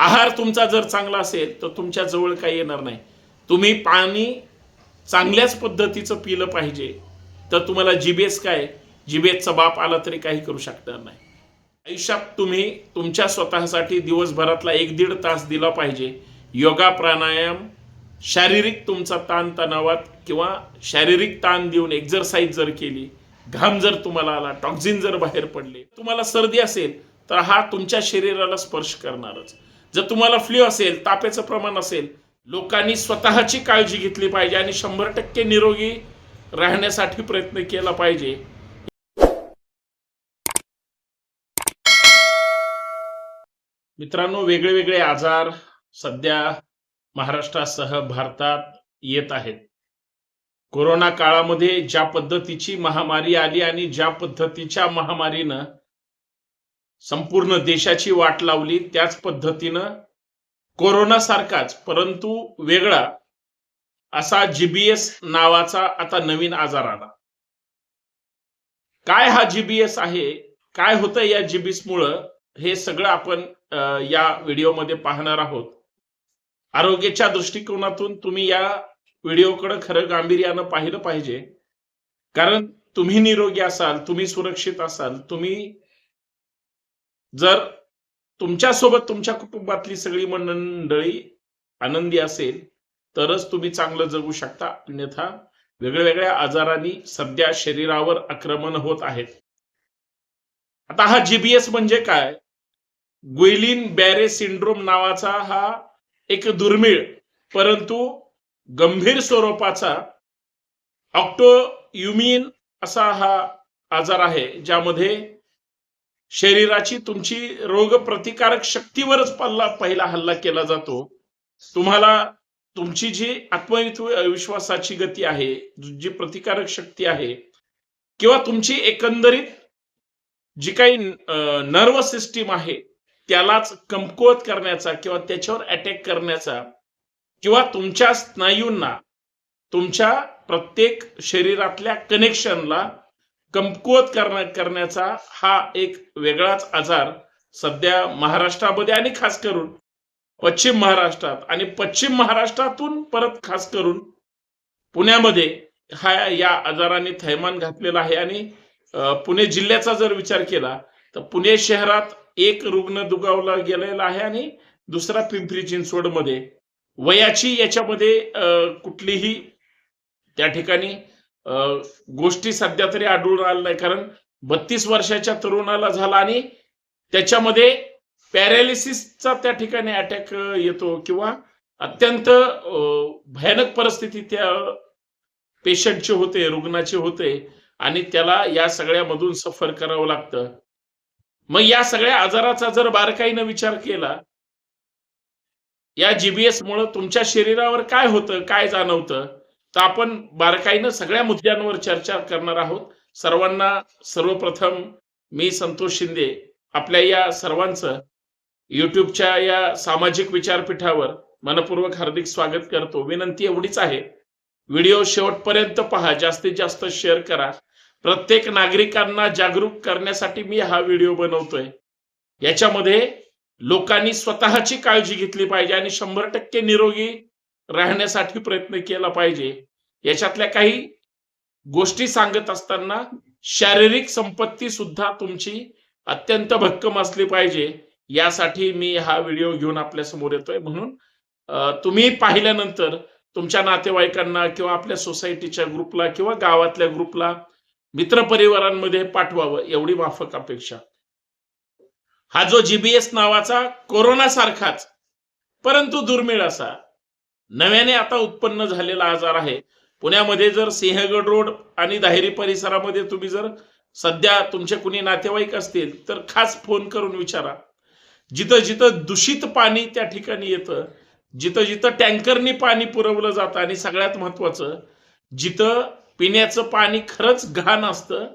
आहार तुमचा जर चांगला असेल तर तुमच्या जवळ काही येणार नाही. तुम्ही पाणी चांगल्याच पद्धतीचं पिलं पाहिजे तर तुम्हाला जिबेस काय? जिबेसचा बाप आला तरी काही करू शकणार नाही. आयुष्यात तुम्ही तुमच्या स्वतःसाठी दिवसभरातला एक दीड तास दिला पाहिजे. योगा प्राणायाम शारीरिक तुमचा ताण तणावात किंवा शारीरिक ताण देऊन एक्झरसाईज जर केली घाम जर तुम्हाला आला टॉक्झिन जर बाहेर पडले तुम्हाला सर्दी असेल तर हा तुमच्या शरीराला स्पर्श करणारच. जर तुम्हाला फ्ल्यू असेल तापेचं प्रमाण असेल लोकांनी स्वतःची काळजी घेतली पाहिजे आणि शंभर टक्के निरोगी राहण्यासाठी प्रयत्न केला पाहिजे. मित्रांनो वेगळे वेगळे आजार सध्या महाराष्ट्रासह भारतात येत आहेत. कोरोना काळामध्ये ज्या पद्धतीची महामारी आली आणि ज्या पद्धतीच्या महामारीनं संपूर्ण देशाची वाट लावली त्याच पद्धतीनं कोरोना सारखाच परंतु वेगळा असा जीबीएस नावाचा आता नवीन आजार आला. काय हा जीबीएस आहे? काय होतं या जीबीएस मुळे? हे सगळं आपण या व्हिडिओमध्ये पाहणार आहोत. आरोग्याच्या दृष्टिकोनातून तुम्ही या व्हिडिओकडे खरं गांभीर्यानं पाहिलं पाहिजे. कारण तुम्ही निरोगी असाल तुम्ही सुरक्षित असाल तुम्ही जर तुमच्यासोबत तुमच्या कुटुंबातली सगळी मंडळी आनंदी असेल तरच तुम्ही चांगलं जगू शकता. अन्यथा वेगळ्या आजारांनी सध्या शरीरावर आक्रमण होत आहेत. आता हा जीबीएस म्हणजे काय? गुइलिन बॅरे सिंड्रोम नावाचा हा एक दुर्मिळ परंतु गंभीर स्वरूपाचा ऑक्टोयुमिन असा हा आजार आहे ज्यामध्ये शरीराची तुमची रोग प्रतिकारक शक्तीवरच पल्ला पहिला हल्ला केला जातो. तुम्हाला तुमची जी आत्मविश्वासाची गती आहे जी प्रतिकारक शक्ती आहे किंवा तुमची एकंदरीत जी काही नर्व सिस्टीम आहे त्यालाच कमकुवत करण्याचा किंवा त्याच्यावर अटॅक करण्याचा किंवा तुमच्या स्नायूंना तुमच्या प्रत्येक शरीरातल्या कनेक्शनला कमकुवत करण्या करण्याचा हा एक वेगळाच आजार सध्या महाराष्ट्रामध्ये आणि खास करून पश्चिम महाराष्ट्रात आणि पश्चिम महाराष्ट्रातून परत खास करून पुण्यामध्ये हा या आजाराने थैमान घातलेला आहे. आणि पुणे जिल्ह्याचा जर विचार केला तर पुणे शहरात एक रुग्ण दुगावला गेलेला आहे आणि दुसरा पिंपरी चिंचवडमध्ये. वयाची याच्यामध्ये कुठलीही त्या ठिकाणी गोष्टी सध्या तरी आढळून आल्या नाही. कारण बत्तीस वर्षाच्या तरुणाला झाला आणि त्याच्यामध्ये पॅरालिसिसचा त्या ठिकाणी अटॅक येतो किंवा अत्यंत भयानक परिस्थिती त्या पेशंटची होते रुग्णाची होते आणि त्याला या सगळ्यामधून सफर करावं लागतं. मग या सगळ्या आजाराचा जर बारकाईनं विचार केला या जीबीएस मुळे तुमच्या शरीरावर काय होतं काय जाणवतं? तर आपण बारकाईनं सगळ्या मुद्द्यांवर चर्चा करणार आहोत. सर्वांना सर्वप्रथम मी संतोष शिंदे आपल्या या सर्वांचं युट्यूबच्या या सामाजिक विचारपीठावर मनपूर्वक हार्दिक स्वागत करतो. विनंती एवढीच आहे व्हिडिओ शेवटपर्यंत पहा जास्तीत जास्त शेअर करा. प्रत्येक नागरिकांना जागरूक करण्यासाठी मी हा व्हिडिओ बनवतोय. याच्यामध्ये लोकांनी स्वतःची काळजी घेतली पाहिजे आणि शंभर टक्के निरोगी राहण्यासाठी प्रयत्न केला पाहिजे. याच्यातल्या काही गोष्टी सांगत असताना शारीरिक संपत्ती सुद्धा तुमची अत्यंत भक्कम असली पाहिजे. यासाठी मी हा व्हिडिओ घेऊन आपल्यासमोर येतोय. म्हणून तुम्ही पाहिल्यानंतर तुमच्या नातेवाईकांना किंवा आपल्या सोसायटीच्या ग्रुपला किंवा गावातल्या ग्रुपला मित्रपरिवारांमध्ये पाठवावं एवढी माफक अपेक्षा. हा जो जीबीएस नावाचा कोरोना सारखाच परंतु दुर्मिळ असा. नव्याने आता उत्पन्न झालेला आजार आहे. पुण्यामध्ये जर सिंहगड रोड आणि दाहेरी परिसरामध्ये तुम्ही जर सध्या तुमचे कुणी नातेवाईक असतील तर खास फोन करून विचारा. जिथं जिथं दूषित पाणी त्या ठिकाणी येतं जिथं जिथं टँकरनी पाणी पुरवलं जातं आणि सगळ्यात महत्वाचं जिथं पिण्याचं पाणी खरंच घाण असतं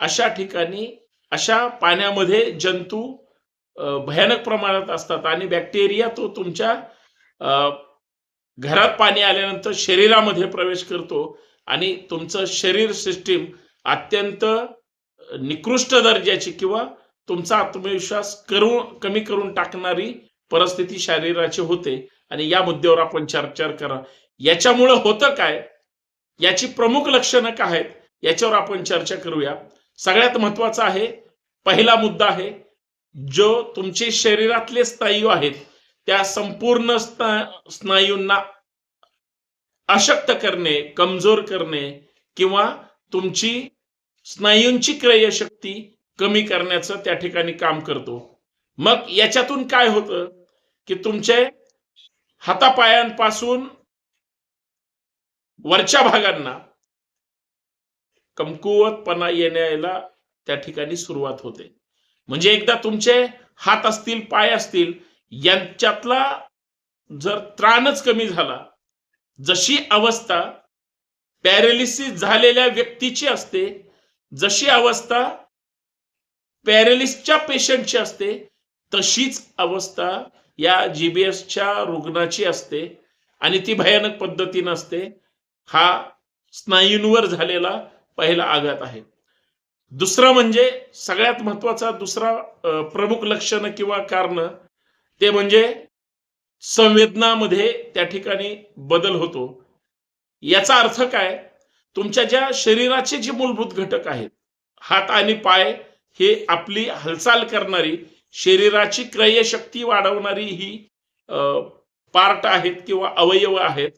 अशा ठिकाणी अशा पाण्यामध्ये जंतू भयानक प्रमाणात असतात आणि बॅक्टेरिया तो तुमच्या घरात पाणी आल्यानंतर शरीरामध्ये प्रवेश करतो आणि तुमचं शरीर सिस्टीम अत्यंत निकृष्ट दर्जाची किंवा तुमचा आत्मविश्वास करून कमी करून टाकणारी परिस्थिती शरीराची होते. आणि या मुद्द्यावर आपण चर्चा करा. याच्यामुळं होतं काय? याची प्रमुख लक्षणं काय आहेत? याच्यावर आपण चर्चा करूया. सगळ्यात महत्त्वाचा आहे पहिला मुद्दा आहे जो तुमचे शरीरातले स्नायू आहेत. त्या संपूर्ण स्ना- स्नायूंना अशक्त करणे कमजोर करणे किंवा तुमची स्नायूंची क्रयशक्ती कमी करण्याचं त्या ठिकाणी काम करतो. मग याच्यातून काय होतं की तुमचे हातापायांपासून वरच्या भागांना कमकुवतपणा येण्याला त्या ठिकाणी सुरुवात होते. म्हणजे एकदा तुमचे हात असतील पाय असतील यांच्यातला जर त्राणच कमी झाला जशी अवस्था पॅरेलिसिस झालेल्या व्यक्तीची असते जशी अवस्था पॅरेलिसच्या पेशंटची असते तशीच अवस्था या जीबीएसच्या रुग्णाची असते आणि ती भयानक पद्धतीनं असते. हा स्नायूंवर झालेला पहिला आघात आहे. दुसरं म्हणजे सगळ्यात महत्त्वाचा दुसरा प्रमुख लक्षण किंवा कारण ते म्हणजे संवेदनामध्ये त्या ठिकाणी बदल होतो. याचा अर्थ काय? तुमच्या ज्या शरीराचे जे मूलभूत घटक आहेत हात आणि पाय हे आपली हालचाल करणारी शरीराची क्रयशक्ती वाढवणारी ही पार्ट आहेत किंवा अवयव आहेत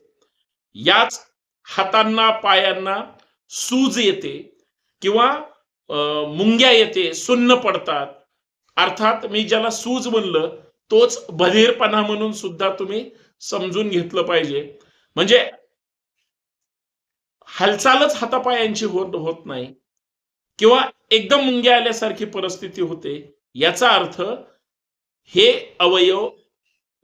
याच हातांना पायांना सूज येते किंवा मुंग्या येते सुन्न पडतात. अर्थात मी ज्याला सूज म्हणलं तोच बधीरपणा म्हणून सुद्धा तुम्ही समजून घेतलं पाहिजे. म्हणजे हालचालच हातापायांची होत होत नाही. किंवा एकदम मुंग्या आल्यासारखी परिस्थिती होते. याचा अर्थ हे अवयव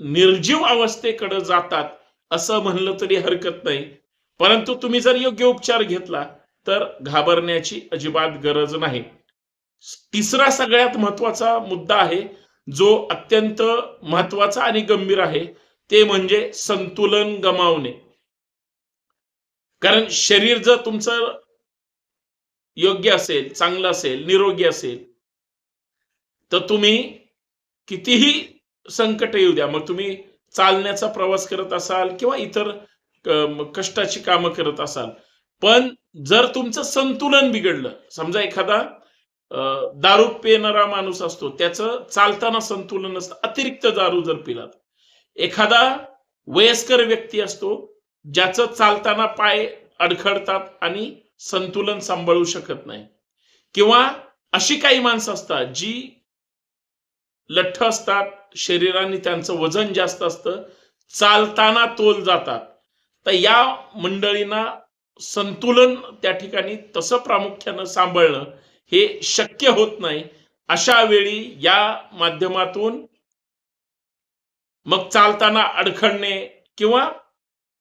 निर्जीव अवस्थेकडे जातात असं म्हणलं तरी हरकत नाही. परंतु तुम्ही जर योग्य उपचार घेतला तर घाबरण्याची अजिबात गरज नाही. तिसरा सगळ्यात महत्त्वाचा मुद्दा आहे जो अत्यंत महत्त्वाचा आणि गंभीर आहे ते म्हणजे संतुलन गमावणे. कारण शरीर जर तुमचं योग्य असेल चांगलं असेल निरोगी असेल तर तुम्ही कितीही संकट येऊ द्या मग तुम्ही चालण्याचा प्रवास करत असाल किंवा इतर कष्टाची कामं करत असाल पण जर तुमचं संतुलन बिघडलं समजा एखादा दारू पिणारा माणूस असतो. त्याचं चालताना संतुलन असतं अतिरिक्त दारू जर पिलात. एखादा वयस्कर व्यक्ती असतो ज्याचं चालताना पाय अडखडतात आणि संतुलन सांभाळू शकत नाही. किंवा अशी काही माणसं असतात जी लठ्ठ असतात शरीराने त्यांचं वजन जास्त असतं चालताना तोल जातात. तर या मंडळींना संतुलन त्या ठिकाणी तसं प्रामुख्यानं सांभाळणं हे शक्य होत नाही. अशा वेळी या माध्यमातून मग चालताना अडखडणे किंवा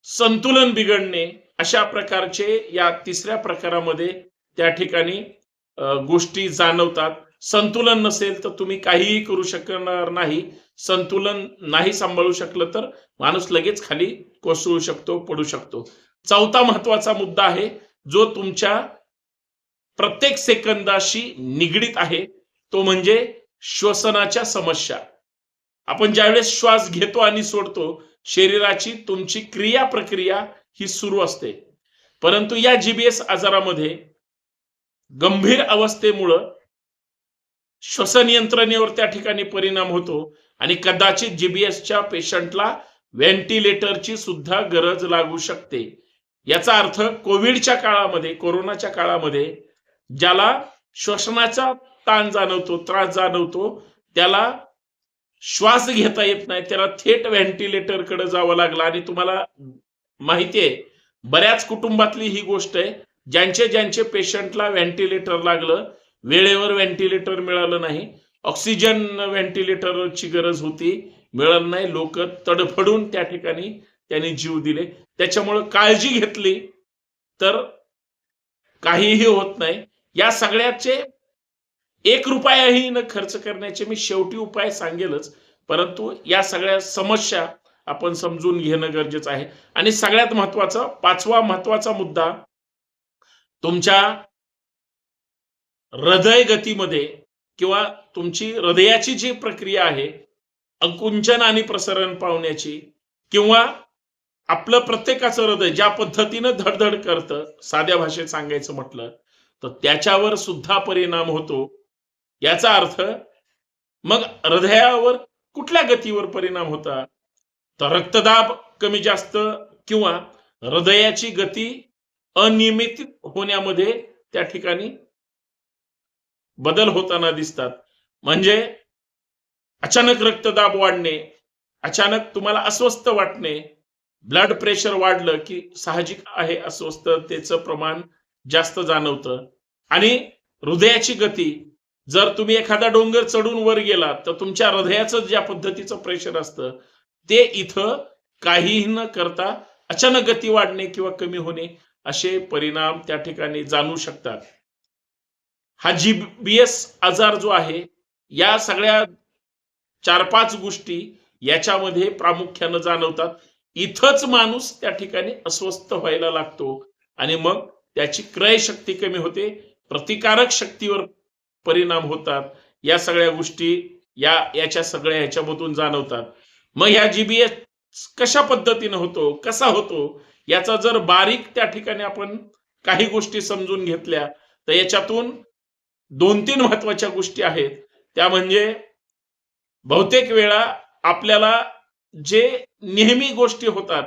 संतुलन बिघडणे अशा प्रकारचे या तिसऱ्या प्रकारामध्ये त्या ठिकाणी गोष्टी जाणवतात. संतुलन नसेल तर तुम्ही काहीही करू शकणार नाही. संतुलन नाही सांभाळू शकलं तर माणूस लगेच खाली कोसळू शकतो पडू शकतो. चौथा महत्त्वाचा मुद्दा आहे जो तुमच्या प्रत्येक सेकंदाशी निगडीत आहे. तो म्हणजे श्वसनाच्या समस्या. आपण ज्यावेळेस श्वास घेतो आणि सोडतो शरीराची तुमची क्रिया प्रक्रिया ही सुरू असते. परंतु या जीबीएस आजारामध्ये गंभीर अवस्थेमुळं श्वसन यंत्रणेवर त्या ठिकाणी परिणाम होतो आणि कदाचित जीबीएसच्या पेशंटला व्हेंटिलेटरची सुद्धा गरज लागू शकते. याचा अर्थ कोविडच्या काळामध्ये कोरोनाच्या काळामध्ये ज्याला श्वसनाचा ताण जाणवतो त्रास जाणवतो त्याला श्वास घेता येत नाही त्याला थेट व्हेंटिलेटरकडे जावं लागलं. आणि तुम्हाला माहिती आहे बऱ्याच कुटुंबातली ही गोष्ट आहे ज्यांचे ज्यांचे पेशंटला व्हेंटिलेटर लागलं वेळेवर व्हेंटिलेटर मिळालं नाही ऑक्सिजन व्हेंटिलेटरची गरज होती मिळालं नाही लोक तडफडून त्या ठिकाणी त्यांनी जीव दिले. त्याच्यामुळं काळजी घेतली तर काहीही होत नाही. या सगळ्याचे एक रुपयाही न खर्च करण्याचे मी शेवटी उपाय सांगेलच. परंतु या सगळ्या समस्या आपण समजून घेणं गरजेचं आहे. आणि सगळ्यात महत्त्वाचा पाचवा महत्त्वाचा मुद्दा तुमच्या हृदय गतीमध्ये किंवा तुमची हृदयाची जी प्रक्रिया आहे अंकुंचन आणि प्रसरण पावण्याची किंवा आपलं प्रत्येकाचं हृदय ज्या पद्धतीनं धडधड करतं साध्या भाषेत सांगायचं म्हटलं तर त्याच्यावर सुद्धा परिणाम होतो. याचा अर्थ मग हृदयावर कुठल्या गतीवर परिणाम होता? तर रक्तदाब कमी जास्त किंवा हृदयाची गती अनियमित होण्यामध्ये त्या ठिकाणी बदल होताना दिसतात. म्हणजे अचानक रक्तदाब वाढणे अचानक तुम्हाला अस्वस्थ वाटणे ब्लड प्रेशर वाढलं की साहजिक आहे अस्वस्थतेचं प्रमाण जास्त जाणवतं. आणि हृदयाची गती. जर तुम्ही एखादा डोंगर चढून वर गेला तर तुमच्या हृदयाचं ज्या पद्धतीचं प्रेशर असतं ते इथं काहीही न करता अचानक गती वाढणे किंवा कमी होणे असे परिणाम त्या ठिकाणी जाणू शकतात. हा जीबीएस आजार जो आहे या सगळ्या चार पाच गोष्टी याच्यामध्ये प्रामुख्यानं जाणवतात. इथंच माणूस त्या ठिकाणी अस्वस्थ व्हायला लागतो आणि मग त्याची क्रय शक्ती कमी होते. प्रतिकारक शक्तीवर परिणाम होतात. या सगळ्या गोष्टी या याच्या सगळ्या ह्याच्यामधून जाणवतात. मग ह्या जीबीएस कशा पद्धतीनं होतो कसा होतो याचा जर बारीक त्या ठिकाणी आपण काही गोष्टी समजून घेतल्या तर याच्यातून दोन तीन महत्त्वाच्या गोष्टी आहेत. त्या म्हणजे बहुतेक वेळा आपल्याला जे नेहमी गोष्टी होतात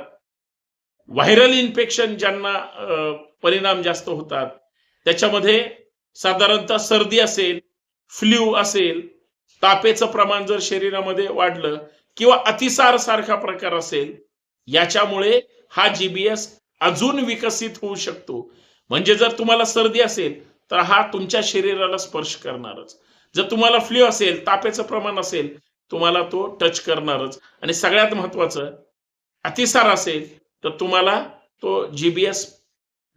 व्हायरल इन्फेक्शन ज्यांना परिणाम जास्त होतात त्याच्यामध्ये साधारणतः सर्दी असेल फ्ल्यू असेल तापेचं प्रमाण जर शरीरामध्ये वाढलं किंवा अतिसार सारखा प्रकार असेल याच्यामुळे हा जीबीएस अजून विकसित होऊ शकतो. म्हणजे जर तुम्हाला सर्दी असेल तर हा तुमच्या शरीराला स्पर्श करणारच. जर तुम्हाला फ्ल्यू असेल तापेचं प्रमाण असेल तुम्हाला तो टच करणारच. आणि सगळ्यात महत्वाचं अतिसार असेल तर तुम्हाला तो जीबीएस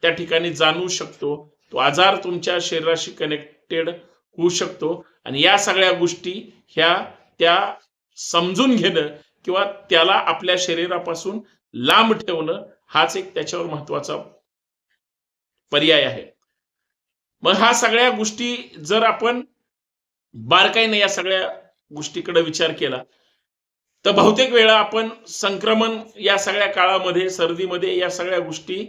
त्या ठिकाणी जाणू शकतो. तो आजार तुमच्या शरीराशी कनेक्टेड होऊ शकतो. आणि या सगळ्या गोष्टी ह्या त्या समजून घेणं किंवा त्याला आपल्या शरीरापासून लांब ठेवणं हाच एक त्याच्यावर महत्त्वाचा पर्याय आहे. मग हा सगळ्या गोष्टी जर आपण बारकाईने या सगळ्या गोष्टीकडे विचार केला तर बहुतेक वेळा आपण संक्रमण या सगळ्या काळामध्ये सर्दीमध्ये या सगळ्या गोष्टी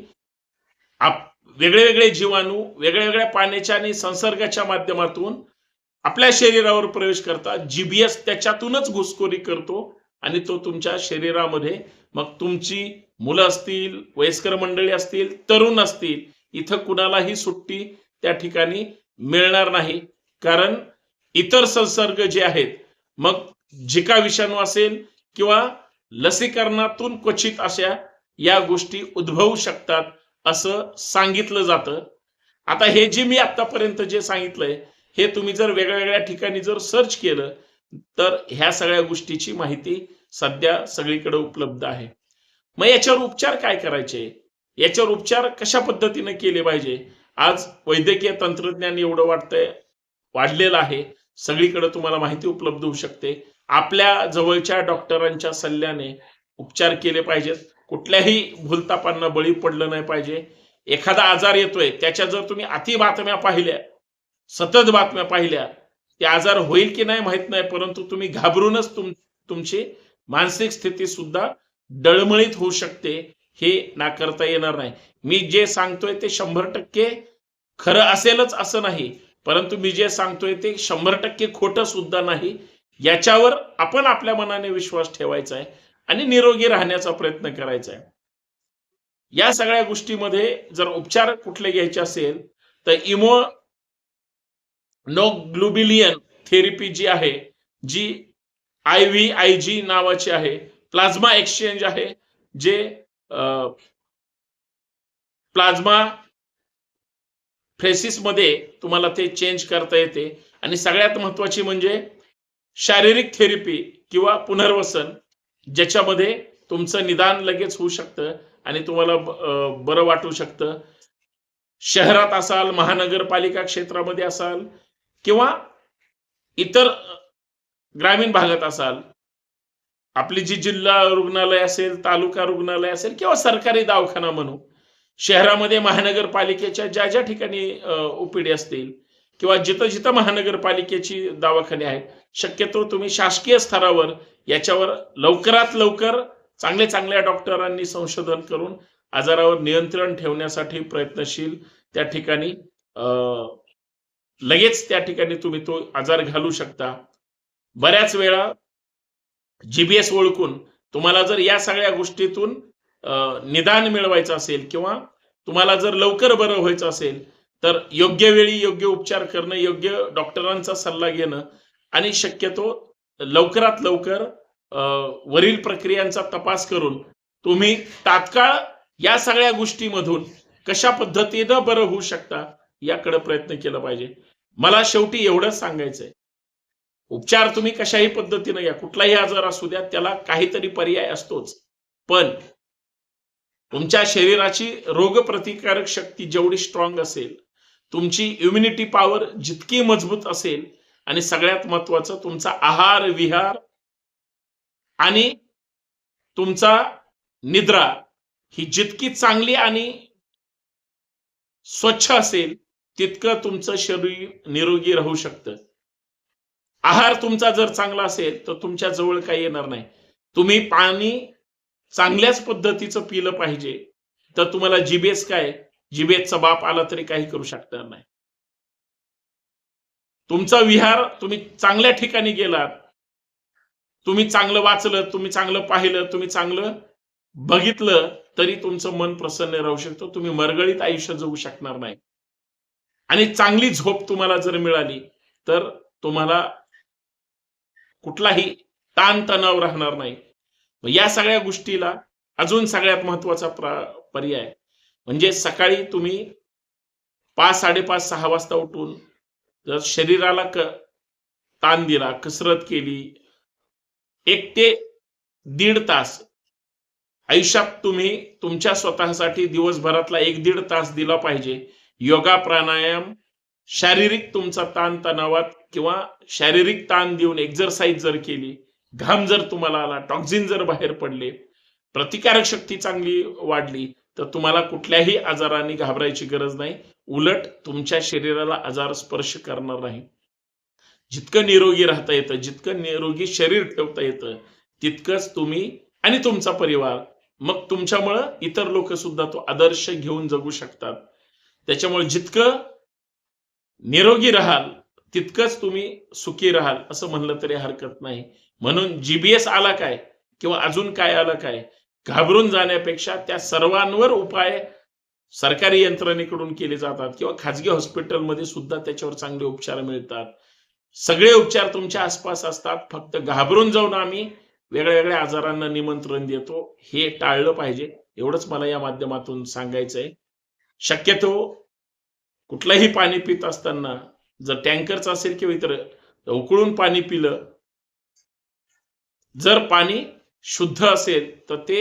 आप वेगळे वेगळे जीवाणू वेगळ्या वेगळ्या पाण्याच्या आणि संसर्गाच्या माध्यमातून आपल्या शरीरावर प्रवेश करतात. जीबीएस त्याच्यातूनच घुसखोरी करतो आणि तो तुमच्या शरीरामध्ये मग तुमची मुलं असतील वयस्कर मंडळी असतील तरुण असतील इथं कुणालाही सुट्टी त्या ठिकाणी मिळणार नाही. कारण इतर संसर्ग जे आहेत मग झिका विषाणू असेल किंवा लसीकरणातून क्वचित अशा या गोष्टी उद्भवू शकतात. असं सांगितलं जातं. आता हे जे मी आतापर्यंत जे सांगितलंय हे तुम्ही जर वेगळ्या वेगळ्या ठिकाणी जर सर्च केलं तर ह्या सगळ्या गोष्टीची माहिती सध्या सगळीकडे उपलब्ध आहे. मग याच्यावर उपचार काय करायचे? याच्यावर उपचार कशा पद्धतीने केले पाहिजे? आज वैद्यकीय तंत्रज्ञान एवढं वाटतंय वाढलेलं आहे. सगळीकडे तुम्हाला माहिती उपलब्ध होऊ शकते. आपल्या जवळच्या डॉक्टरांच्या सल्ल्याने उपचार केले पाहिजेत. कुठल्याही भूलतापांना बळी पडलं नाही पाहिजे. एखादा आजार येतोय त्याच्या जर तुम्ही अति बातम्या पाहिल्या सतत बातम्या पाहिल्या ते आजार होईल की नाही माहीत नाही परंतु तुम्ही घाबरूनच तुम तुमची मानसिक स्थिती सुद्धा डळमळीत होऊ शकते हे नाकारता येणार नाही. मी जे सांगतोय ते शंभर टक्के खरं असेलच असं नाही परंतु मी जे सांगतोय ते शंभर टक्के खोटं सुद्धा नाही याच्यावर आपण आपल्या मनाने विश्वास ठेवायचा आहे. आणि निरोगी राहण्याचा प्रयत्न करायचा आहे. या सगळ्या गोष्टीमध्ये जर उपचार कुठले घ्यायचे असेल तर इमो नोग्लुबिलियन थेरपी जी आहे जी आय व्ही आय जी नावाची आहे प्लाझ्मा एक्सचेंज आहे जे प्लाझ्मा फ्रेसिसमध्ये तुम्हाला ते चेंज करता येते. आणि सगळ्यात महत्वाची म्हणजे शारीरिक थेरपी किंवा पुनर्वसन ज्याच्यामध्ये तुमचं निदान लगेच होऊ शकतं आणि तुम्हाला बरं वाटू शकतं. शहरात असाल महानगरपालिका क्षेत्रामध्ये असाल किंवा इतर ग्रामीण भागात असाल आपली जी जिल्हा रुग्णालय असेल तालुका रुग्णालय असेल किंवा सरकारी दवाखाना म्हणू शहरामध्ये महानगरपालिकेच्या ज्या ज्या ठिकाणी ओपीडी असतील किंवा जिथं जिथं महानगरपालिकेची दवाखाने आहेत शक्यतो तुम्ही शासकीय स्तरावर याच्यावर लवकरात लवकर चांगल्या चांगल्या डॉक्टरांनी संशोधन करून आजारावर नियंत्रण ठेवण्यासाठी प्रयत्नशील त्या ठिकाणी अं, लगेच त्या ठिकाणी तुम्ही तो आजार घालू शकता. बऱ्याच वेळा जीबीएस ओळखून तुम्हाला जर या सगळ्या गोष्टीतून निदान मिळवायचं असेल किंवा तुम्हाला जर लवकर बरं व्हायचं असेल तर योग्य वेळी योग्य उपचार करणं योग्य डॉक्टरांचा सल्ला घेणं आणि शक्यतो लवकरात लवकर वरील प्रक्रियांचा तपास करून तुम्ही तात्काळ या सगळ्या गोष्टीमधून कशा पद्धतीनं बरं होऊ शकता याकडे प्रयत्न केला पाहिजे. मला शेवटी एवढंच सांगायचंय. उपचार तुम्ही कशाही पद्धतीनं या कुठलाही आजार असू द्या त्याला काहीतरी पर्याय असतोच. पण तुमच्या शरीराची रोगप्रतिकारक शक्ती जेवढी स्ट्रॉंग असेल तुमची इम्युनिटी पॉवर जितकी मजबूत असेल आणि सगळ्यात महत्वाचं तुमचा आहार विहार आणि तुमचा निद्रा ही जितकी चांगली आणि स्वच्छ असेल तितकं तुमचं शरीर निरोगी राहू शकतं. आहार तुमचा जर चांगला असेल तर तुमच्या जवळ काही येणार नाही. तुम्ही पाणी चांगल्याच पद्धतीचं पिलं पाहिजे. तर तुम्हाला जिबेस काय? जिबेसचा बाप आला तरी काही करू शकणार नाही. तुमचा विहार तुम्ही चांगल्या ठिकाणी गेलात. तुम्ही चांगलं वाचलं तुम्ही चांगलं पाहिलं तुम्ही चांगलं बघितलं तरी तुमचं मन प्रसन्न राहू शकतं. तुम्ही मरगळीत आयुष्य जगू शकणार नाही. आणि चांगली झोप तुम्हाला जर मिळाली तर तुम्हाला कुठलाही ताणतणाव राहणार नाही. या सगळ्या गोष्टीला अजून सगळ्यात महत्त्वाचा पर्याय. म्हणजे सकाळी तुम्ही पाच साडेपाच सहा वाजता उठून जर शरीराला क ताण दिला कसरत केली एक ते दीड तास आयुष्यात तुम्ही तुमच्या स्वतःसाठी दिवसभरातला एक दीड तास दिला पाहिजे. योगा प्राणायाम शारीरिक तुमचा ताण तणावात किंवा शारीरिक ताण देऊन एक्झरसाईज जर केली घाम जर तुम्हाला आला टॉक्झिन जर बाहेर पडले प्रतिकारक शक्ती चांगली वाढली तर तुम्हाला कुठल्याही आजाराने घाबरायची गरज नाही. उलट तुमच्या शरीराला आजार स्पर्श करणार नाही. जितकं निरोगी राहता येतं जितकं निरोगी शरीर ठेवता येतं तितकंच तुम्ही आणि तुमचा परिवार. मग तुमच्यामुळं इतर लोक सुद्धा तो आदर्श घेऊन जगू शकतात. त्याच्यामुळे जितकं निरोगी राहाल तितकंच तुम्ही सुखी राहाल असं म्हणलं तरी हरकत नाही. म्हणून जीबीएस आला काय किंवा अजून काय आलं काय घाबरून जाण्यापेक्षा त्या सर्वांवर उपाय सरकारी यंत्रणेकडून केले जातात किंवा खाजगी हॉस्पिटलमध्ये सुद्धा त्याच्यावर चांगले उपचार मिळतात. सगळे उपचार तुमच्या आसपास असतात. फक्त घाबरून जाऊन आम्ही वेगळ्या वेगळ्या आजारांना निमंत्रण देतो. हे टाळलं पाहिजे. एवढंच मला या माध्यमातून सांगायचं आहे शक्यतो कुठलंही पाणी पित असताना जर टँकरचं असेल किंवा इतर उकळून पाणी पिलं जर पाणी शुद्ध असेल तर ते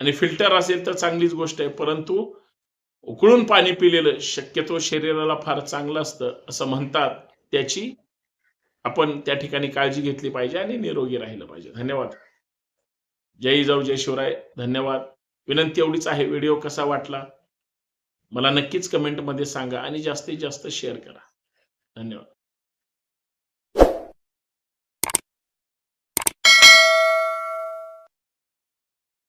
आणि फिल्टर असेल तर चांगलीच गोष्ट आहे. परंतु उकळून पाणी पिलेलं शक्यतो शरीराला फार चांगलं असतं असं म्हणतात. त्याची आपण त्या ठिकाणी काळजी घेतली पाहिजे आणि निरोगी राहिलं पाहिजे. धन्यवाद. जय जाऊ जय शिवराय. धन्यवाद. विनंती एवढीच आहे. व्हिडिओ कसा वाटला? मला नक्कीच कमेंटमध्ये सांगा आणि जास्तीत जास्त शेअर करा. धन्यवाद.